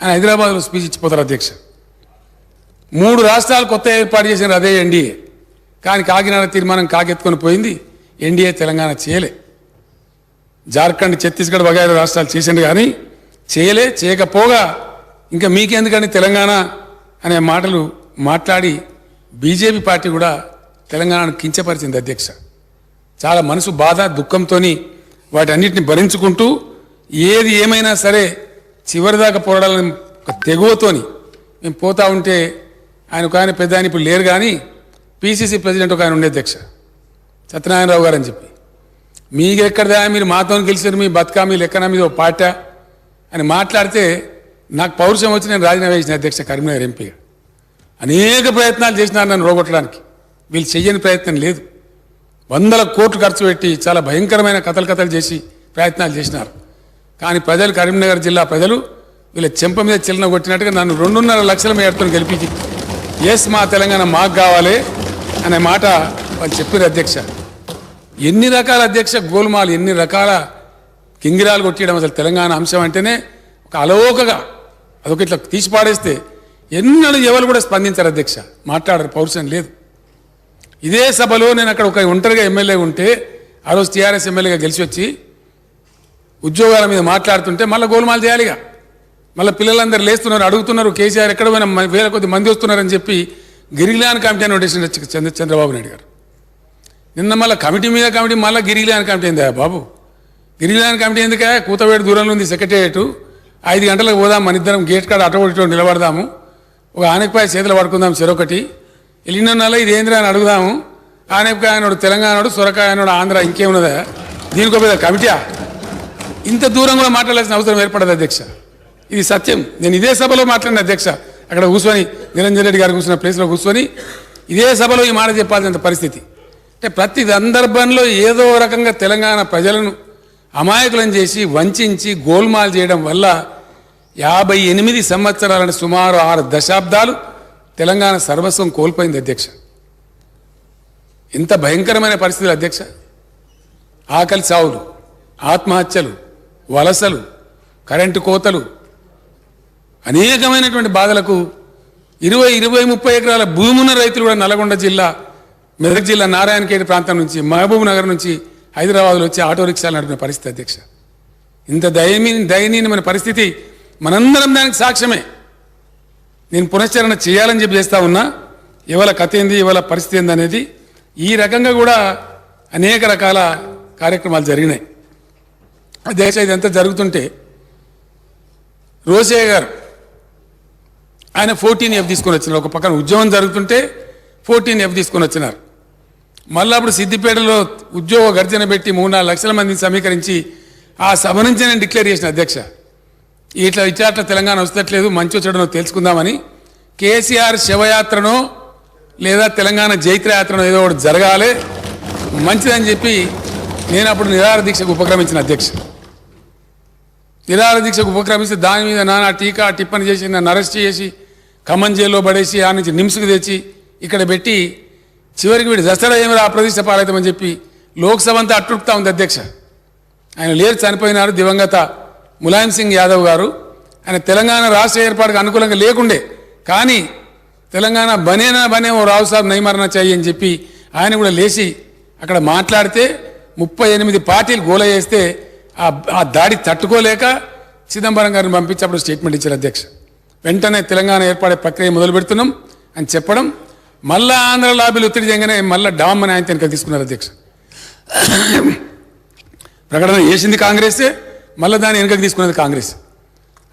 ఆయన హైదరాబాద్లో స్పీచ్ ఇచ్చిపోతారు అధ్యక్ష. మూడు రాష్ట్రాలు కొత్త ఏర్పాటు చేసిన అదే ఎన్డీఏ. కానీ కాకినాడ తీర్మానం కాకెత్తుకొని పోయింది ఎన్డీఏ తెలంగాణ చేయలే. జార్ఖండ్ ఛత్తీస్గఢ్ వగైరా రాష్ట్రాలు చేసిండు కానీ చేయలే చేయకపోగా ఇంకా మీకెందుకని తెలంగాణ అనే మాటలు మాట్లాడి బీజేపీ పార్టీ కూడా తెలంగాణను కించపరిచింది అధ్యక్ష. చాలా మనసు బాధ దుఃఖంతో వాటన్నిటిని భరించుకుంటూ ఏది ఏమైనా సరే చివరిదాకా పోరాడాలని ఒక తెగువతోని మేము పోతా ఉంటే ఆయన ఒక ఆయన పెద్ద ఆయన ఇప్పుడు లేరు కానీ పీసీసీ ప్రెసిడెంట్ ఒక ఆయన ఉండే అధ్యక్ష. సత్యనారాయణరావు గారు అని చెప్పి. మీకు ఎక్కడదా మీరు మాతో గెలిచారు మీ బతుకా మీ లెక్కన మీద ఒక పాట అని మాట్లాడితే నాకు పౌరుషం వచ్చి నేను రాజీనామా చేసిన అధ్యక్ష కరీంనగర్ ఎంపీగా. అనేక ప్రయత్నాలు చేసినారు నన్ను రోగొట్టడానికి. వీళ్ళు చెయ్యని ప్రయత్నం లేదు. వందల కోట్లు ఖర్చు పెట్టి చాలా భయంకరమైన కథలు కథలు చేసి ప్రయత్నాలు చేసినారు. కానీ ప్రజలు కరీంనగర్ జిల్లా ప్రజలు వీళ్ళ చెంప మీద చిల్లన కొట్టినట్టుగా నన్ను రెండున్నర లక్షల మేడతో గెలిపించి ఎస్ మా తెలంగాణ మాకు కావాలి అనే మాట వాళ్ళు చెప్పారు అధ్యక్ష. ఎన్ని రకాల అధ్యక్ష గోల్మాల్ ఎన్ని రకాల కింగిరాలు కొట్టేయడం అసలు తెలంగాణ అంశం అంటేనే ఒక అలవోకగా అదొక ఇట్లా తీసి పాడేస్తే ఎన్నడూ ఎవరు కూడా స్పందించారు అధ్యక్ష. మాట్లాడరు పౌరుషం లేదు. ఇదే సభలో నేను అక్కడ ఒక ఒంటరిగా ఎమ్మెల్యే ఉంటే ఆ రోజు టీఆర్ఎస్ ఎమ్మెల్యేగా గెలిచి వచ్చి ఉద్యోగాల మీద మాట్లాడుతుంటే మళ్ళీ గోల్మాల్ చేయాలిగా. మళ్ళీ పిల్లలందరూ లేస్తున్నారు అడుగుతున్నారు కేసీఆర్ ఎక్కడ పోయినా వేల కొద్ది మంది వస్తున్నారని చెప్పి గిరిగిలాన్ కమిటీ అని నోటేషన్ చంద్ర చంద్రబాబు నాయుడు గారు. నిన్న మళ్ళీ కమిటీ మీద కమిటీ మళ్ళీ గిరిగిలాన్ కమిటీ అయిందా బాబు? గిరిగిలాన్ కమిటీ ఎందుక? కూతవేడు దూరంలో ఉంది సెక్రటేరియట్. ఐదు గంటలకు పోదాం మన ఇద్దరం గేట్ కాడ అటో నిలబడదాము. ఒక ఆనకపాయ చేతులు పడుకుందాం చెరొకటి. వెళ్ళిన నెల ఇది ఏంద్రా అని అడుగుదాము. ఆనపకాయ అనోడు తెలంగాణడు సొరకాయ అనోడు ఆంధ్ర ఇంకేమున్నదా? దీనికో పెద్ద కమిటీయా? ఇంత దూరం కూడా మాట్లాడాల్సిన అవసరం ఏర్పడదు అధ్యక్ష. ఇది సత్యం. నేను ఇదే సభలో మాట్లాడిన అధ్యక్ష. అక్కడ కూర్చొని నిరంజన్ రెడ్డి గారు కూర్చున్న ప్లేస్లో కూర్చొని ఇదే సభలో ఈ మాట చెప్పాల్సిన పరిస్థితి. అంటే ప్రతి సందర్భంలో ఏదో రకంగా తెలంగాణ ప్రజలను అమాయకులను చేసి వంచి గోల్మాల్ చేయడం వల్ల యాభై ఎనిమిది సంవత్సరాలను సుమారు ఆరు దశాబ్దాలు తెలంగాణ సర్వస్వం కోల్పోయింది అధ్యక్ష. ఇంత భయంకరమైన పరిస్థితులు అధ్యక్ష. ఆకలి చావులు ఆత్మహత్యలు వలసలు కరెంటు కోతలు అనేకమైనటువంటి బాధలకు ఇరవై ఇరవై ముప్పై ఎకరాల భూమి ఉన్న రైతులు కూడా నల్గొండ జిల్లా మెదక్ జిల్లా నారాయణఖేడ్ ప్రాంతం నుంచి మహబూబ్ నగర్ నుంచి హైదరాబాద్లో వచ్చి ఆటో రిక్షాలు నడిపిన పరిస్థితి అధ్యక్ష. ఇంత దయనీ దయనీయమైన పరిస్థితి మనందరం దానికి సాక్ష్యమే. నేను పునశ్చరణ చేయాలని చెప్పి చేస్తా ఉన్నా. ఇవాళ కథ ఏంది ఇవాళ పరిస్థితి ఏంది అనేది ఈ రకంగా కూడా అనేక రకాల కార్యక్రమాలు జరిగినాయి. దేశ ఇదంతా జరుగుతుంటే రోసయ్య గారు ఆయన ఫోర్టీన్ ఎఫ్ తీసుకొని వచ్చినారు. ఒక పక్కన ఉద్యోగం జరుగుతుంటే ఫోర్టీన్ ఎఫ్ తీసుకొని వచ్చినారు. మళ్ళీ అప్పుడు సిద్దిపేటలో ఉద్యోగ గర్జన పెట్టి మూడు నాలుగు లక్షల మందిని సమీకరించి ఆ సభ నుంచి నేను డిక్లేర్ చేసిన అధ్యక్ష. ఇట్లా ఇట్లా అట్లా తెలంగాణ వస్తట్లేదు మంచి వచ్చడనో తెలుసుకుందామని కేసీఆర్ శివయాత్రనో లేదా తెలంగాణ జైత్రయాత్రనో ఏదో ఒకటి జరగాలి మంచిదని చెప్పి నేను అప్పుడు నిరాహార దీక్షకు ఉపక్రమించిన అధ్యక్ష. నిరాహార దీక్షకు ఉపక్రమిస్తే దాని మీద నానా టీకా టిప్పని చేసి నన్ను అరెస్ట్ చేసి ఖమ్మం జైల్లో పడేసి ఆ నుంచి నిమ్స్కి తెచ్చి ఇక్కడ పెట్టి చివరికి వీడు దసరా ఏమిరా ఆ ప్రతిష్ట పాలవుతామని చెప్పి లోక్సభ అంతా అట్టుడుపుతా ఉంది అధ్యక్ష. ఆయన లేరు చనిపోయినారు దివంగత ములాయం సింగ్ యాదవ్ గారు. ఆయన తెలంగాణ రాష్ట్ర ఏర్పాటుకు అనుకూలంగా లేకుండే కానీ తెలంగాణ బనేనా బనే ఓ రావు సాబ్ నైమరణ చెయ్యి అని చెప్పి ఆయన కూడా లేచి అక్కడ మాట్లాడితే ముప్పై ఎనిమిది పార్టీలు గోల చేస్తే ఆ ఆ దాడి తట్టుకోలేక చిదంబరం గారిని పంపించి అప్పుడు స్టేట్మెంట్ ఇచ్చారు అధ్యక్ష. వెంటనే తెలంగాణ ఏర్పడే ప్రక్రియ మొదలు పెడుతున్నాం అని చెప్పడం మళ్ళా ఆంధ్ర లాబీలు ఒత్తిడి చేయగానే మళ్ళా డామ్ అని ఆయన వెనక తీసుకున్నారు అధ్యక్ష. ప్రకటన చేసింది కాంగ్రెసే మళ్ళీ దాన్ని వెనుకకు తీసుకున్నది కాంగ్రెస్.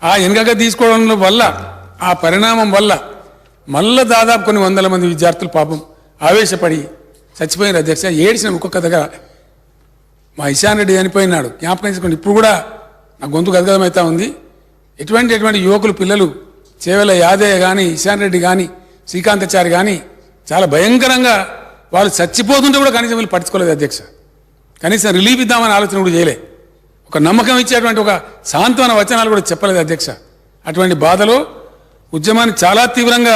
ఆ వెనుకకు తీసుకోవడం వల్ల ఆ పరిణామం వల్ల మళ్ళా దాదాపు కొన్ని వందల మంది విద్యార్థులు పాపం ఆవేశపడి చచ్చిపోయిన అధ్యక్ష. ఏడిసిన ఒక్కొక్క దగ్గర మా ఇషాన్ రెడ్డి చనిపోయినాడు. జ్ఞాపకం చేసుకోండి. ఇప్పుడు కూడా నా గొంతు గదగదమవుతా ఉంది. ఎటువంటి ఎటువంటి యువకులు పిల్లలు చేవల యాదయ్య కానీ ఇషాన్ రెడ్డి కానీ శ్రీకాంతాచారి కానీ చాలా భయంకరంగా వాళ్ళు చచ్చిపోతుంటే కూడా కనీసం వీళ్ళు పట్టించుకోలేదు అధ్యక్ష. కనీసం రిలీఫ్ ఇద్దామని ఆలోచన కూడా చేయలే. ఒక నమ్మకం ఇచ్చేటువంటి ఒక సాంత్వన వచనాలు కూడా చెప్పలేదు అధ్యక్ష. అటువంటి బాధలో ఉద్యమాన్ని చాలా తీవ్రంగా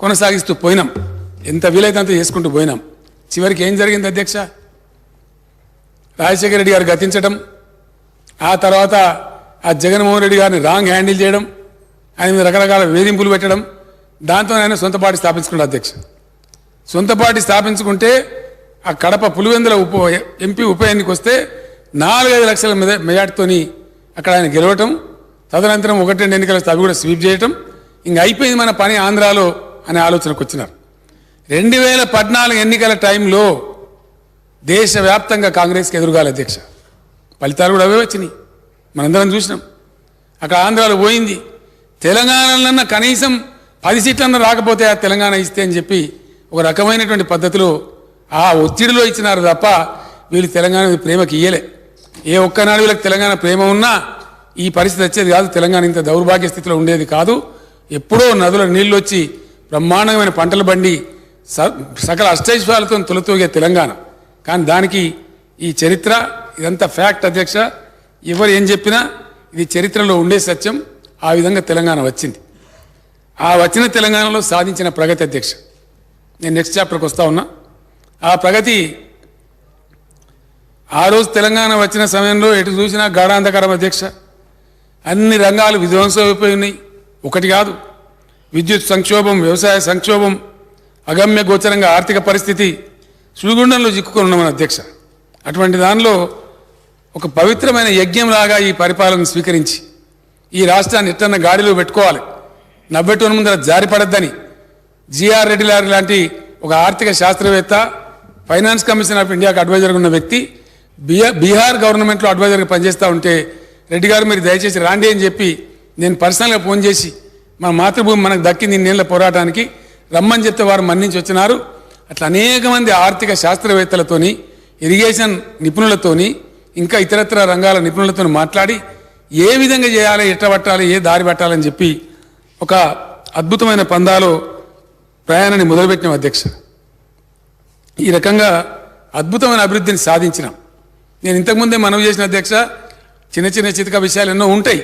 కొనసాగిస్తూ పోయినాం. ఎంత వీలైతే అంత చేసుకుంటూ పోయినాం. చివరికి ఏం జరిగింది అధ్యక్ష? రాజశేఖర రెడ్డి గారు గతించడం ఆ తర్వాత ఆ జగన్మోహన్ రెడ్డి గారిని రాంగ్ హ్యాండిల్ చేయడం ఆయన మీద రకరకాల వేధింపులు పెట్టడం దాంతో ఆయన సొంత పార్టీ స్థాపించుకున్నాడు అధ్యక్ష. సొంత పార్టీ స్థాపించుకుంటే ఆ కడప పులివెందుల ఉప ఎంపీ ఉప ఎన్నిక వస్తే నాలుగైదు లక్షల మీద మెజార్టీతోని అక్కడ ఆయన గెలవటం తదనంతరం ఒకటి రెండు ఎన్నికలు అవి కూడా స్వీప్ చేయటం ఇంక అయిపోయింది మన పని ఆంధ్రాలో అనే ఆలోచనకు వచ్చినారు. రెండు వేల పద్నాలుగు ఎన్నికల టైంలో దేశవ్యాప్తంగా కాంగ్రెస్కి ఎదురుగాలి అధ్యక్ష. ఫలితాలు కూడా అవే వచ్చినాయి. మనందరం చూసినాం. అక్కడ ఆంధ్రాలో పోయింది. తెలంగాణలన్నా కనీసం పది సీట్లన్నా రాకపోతే ఆ తెలంగాణ ఇస్తే అని చెప్పి ఒక రకమైనటువంటి పద్ధతిలో ఆ ఒత్తిడిలో ఇచ్చినారు తప్ప వీళ్ళు తెలంగాణ ప్రేమకి ఇయ్యలే. ఏ ఒక్కనాడు వీళ్ళకి తెలంగాణ ప్రేమ ఉన్నా ఈ పరిస్థితి వచ్చేది కాదు. తెలంగాణ ఇంత దౌర్భాగ్య స్థితిలో ఉండేది కాదు. ఎప్పుడో నదుల నీళ్ళు వచ్చి బ్రహ్మాండమైన పంటలు బండి స- సకల అష్టైశ్వర్యాలతో తొలతూగే తెలంగాణ. కానీ దానికి ఈ చరిత్ర ఇదంతా ఫ్యాక్ట్ అధ్యక్ష. ఎవరు ఏం చెప్పినా ఇది చరిత్రలో ఉండే సత్యం ఆ విధంగా తెలంగాణ వచ్చింది. ఆ వచ్చిన తెలంగాణలో సాధించిన ప్రగతి అధ్యక్ష. నేను నెక్స్ట్ చాప్టర్కి వస్తా ఉన్నా. ఆ ప్రగతి ఆ రోజు తెలంగాణ వచ్చిన సమయంలో ఎటు చూసినా గాఢాంధకరం అధ్యక్ష. అన్ని రంగాలు విధ్వంసమైపోయినాయి ఉన్నాయి. ఒకటి కాదు విద్యుత్ సంక్షోభం వ్యవసాయ సంక్షోభం అగమ్య గోచరంగా ఆర్థిక పరిస్థితి సుడిగుండంలో చిక్కుకొని ఉన్నామని మన అధ్యక్ష. అటువంటి దానిలో ఒక పవిత్రమైన యజ్ఞంలాగా ఈ పరిపాలన స్వీకరించి ఈ రాష్ట్రాన్ని ఎట్టన్న గాడిలో పెట్టుకోవాలి. నవ్వెట్టుని ముందర జారిపడద్దని జిఆర్ రెడ్డి గారి లాంటి ఒక ఆర్థిక శాస్త్రవేత్త ఫైనాన్స్ కమిషన్ ఆఫ్ ఇండియాకి అడ్వైజర్గా ఉన్న వ్యక్తి బీహార్ గవర్నమెంట్లో అడ్వైజర్గా పనిచేస్తూ ఉంటే రెడ్డి గారు మీరు దయచేసి రాండి అని చెప్పి నేను పర్సనల్గా ఫోన్ చేసి మన మాతృభూమి మనకు దక్కింది ఇన్నేళ్ళ పోరాటానికి రమ్మని చెప్తే వారు మన్నించి వచ్చినారు అట్లా అనేక మంది ఆర్థిక శాస్త్రవేత్తలతోని ఇరిగేషన్ నిపుణులతోని ఇంకా ఇతరత్ర రంగాల నిపుణులతో మాట్లాడి ఏ విధంగా చేయాలి ఎట్టబట్టాలి ఏ దారి పట్టాలని చెప్పి ఒక అద్భుతమైన పందాలో ప్రయాణాన్ని మొదలుపెట్టిన అధ్యక్ష. ఈ రకంగా అద్భుతమైన అభివృద్ధిని సాధించినాం. నేను ఇంతకుముందే మనవి చేసిన అధ్యక్ష చిన్న చిన్న చితక విషయాలు ఎన్నో ఉంటాయి.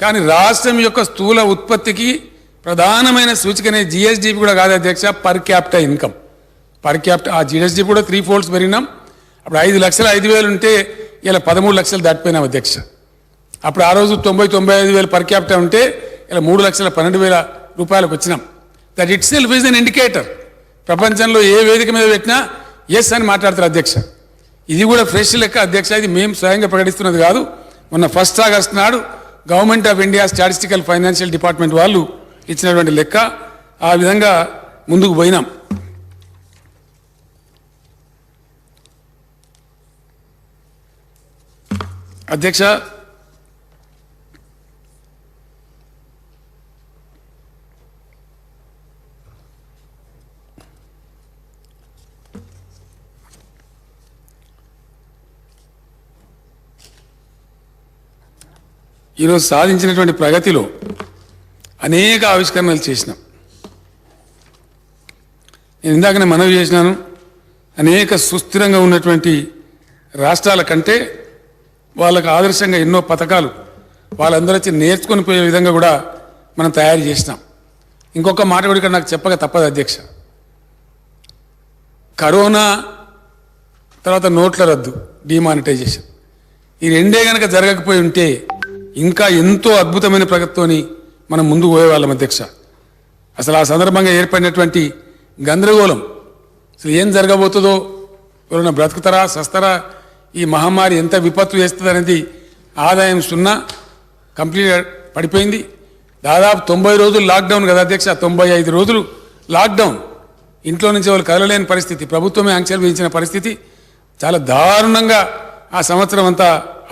కానీ రాష్ట్రం యొక్క స్థూల ఉత్పత్తికి ప్రధానమైన సూచికనే జిఎస్డిపి కూడా కాదు అధ్యక్ష per capital income per capital ఆ జిఎస్డి కూడా త్రీ ఫోల్డ్స్ పెరిగినాం. అప్పుడు ఐదు లక్షలు ఐదు వేలు ఉంటే ఇలా పదమూడు లక్షలు దాటిపోయినాం అధ్యక్ష. అప్పుడు ఆ రోజు తొంభై తొంభై ఐదు వేలు పర్ క్యాపిటల్ ఉంటే ఇలా మూడు లక్షల పన్నెండు వేల రూపాయలకు వచ్చినాం. That itself is an indicator ప్రపంచంలో ఏ వేదిక మీద పెట్టినా ఎస్ అని మాట్లాడతారు అధ్యక్ష. ఇది కూడా ఫ్రెష్ లెక్క అధ్యక్ష ఇది మేము స్వయంగా ప్రకటిస్తున్నది కాదు. మొన్న ఫస్ట్ ఆగస్ట్ నాడు government of India statistical financial department వాళ్ళు ఇచ్చినటువంటి లెక్క ఆ విధంగా ముందుకు పోయినాం. అధ్యక్ష. ఈరోజు సాధించినటువంటి ప్రగతిలో అనేక ఆవిష్కరణలు చేసినాం. నేను ఇందాకనే మనవి చేసినాను అనేక సుస్థిరంగా ఉన్నటువంటి రాష్ట్రాల కంటే వాళ్ళకు ఆదర్శంగా ఎన్నో పథకాలు వాళ్ళందరూ వచ్చి నేర్చుకొని పోయే విధంగా కూడా మనం తయారు చేసినాం. ఇంకొక మాట కూడా ఇక్కడ నాకు చెప్పక తప్పదు అధ్యక్ష. కరోనా తర్వాత నోట్ల రద్దు డిమానిటైజేషన్. ఈ రెండే కనుక జరగకపోయి ఉంటే ఇంకా ఎంతో అద్భుతమైన ప్రగతితోని మనం ముందుకు పోయేవాళ్ళం అధ్యక్ష. అసలు ఆ సందర్భంగా ఏర్పడినటువంటి గందరగోళం అసలు ఏం జరగబోతుందో ఎవరైనా బ్రతుకుతారా సస్తారా ఈ మహమ్మారి ఎంత విపత్తు చేస్తుంది ఆదాయం సున్నా కంప్లీట్ పడిపోయింది. దాదాపు తొంభై రోజులు లాక్డౌన్ కదా అధ్యక్ష తొంభై ఐదు రోజులు లాక్డౌన్. ఇంట్లో నుంచి వాళ్ళు కదలలేని పరిస్థితి ప్రభుత్వమే ఆంక్షలు విధించిన పరిస్థితి. చాలా దారుణంగా ఆ సంవత్సరం అంతా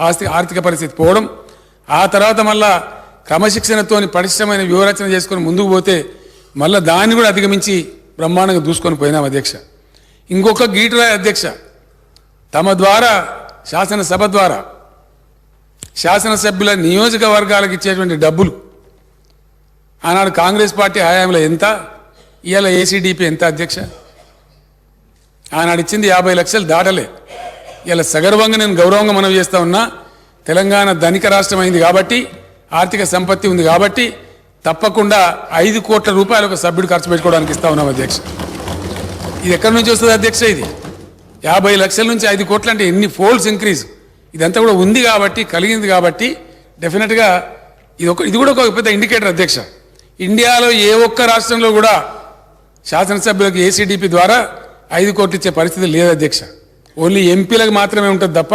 ఆస్తి ఆర్థిక పరిస్థితి పోవడం. ఆ తర్వాత మళ్ళా క్రమశిక్షణతోని పరిశ్రమైన వ్యూహరచన చేసుకొని ముందుకు పోతే మళ్ళీ దాన్ని కూడా అధిగమించి బ్రహ్మాండంగా దూసుకొని పోయినాం అధ్యక్ష. ఇంకొక గీటురాయ్ అధ్యక్ష తమ ద్వారా శాసనసభ ద్వారా శాసనసభ్యుల నియోజకవర్గాలకు ఇచ్చేటువంటి డబ్బులు. ఆనాడు కాంగ్రెస్ పార్టీ హయాంలో ఎంత? ఇవాళ ఏసీడీపీ ఎంత అధ్యక్ష? ఆనాడు ఇచ్చింది యాభై లక్షలు దాటలే. ఇలా సగర్వంగా నేను గౌరవంగా మనం చేస్తూ ఉన్నా తెలంగాణ ధనిక రాష్ట్రం అయింది కాబట్టి ఆర్థిక సంపత్తి ఉంది కాబట్టి తప్పకుండా ఐదు కోట్ల రూపాయలు ఒక సభ్యుడు ఖర్చు పెట్టుకోవడానికి ఇస్తా ఉన్నాం అధ్యక్ష. ఇది ఎక్కడి నుంచి వస్తుంది అధ్యక్ష ఇది? యాభై లక్షల నుంచి ఐదు కోట్లు అంటే ఎన్ని ఫోల్డ్స్ ఇంక్రీజ్? ఇదంతా కూడా ఉంది కాబట్టి కలిగింది కాబట్టి డెఫినెట్గా ఇది ఒక ఇది కూడా ఒక పెద్ద ఇండికేటర్ అధ్యక్ష. ఇండియాలో ఏ ఒక్క రాష్ట్రంలో కూడా శాసనసభ్యులకు ఏసీడీపీ ద్వారా ఐదు కోట్లు ఇచ్చే పరిస్థితి లేదు అధ్యక్ష. ఓన్లీ ఎంపీలకు మాత్రమే ఉంటుంది తప్ప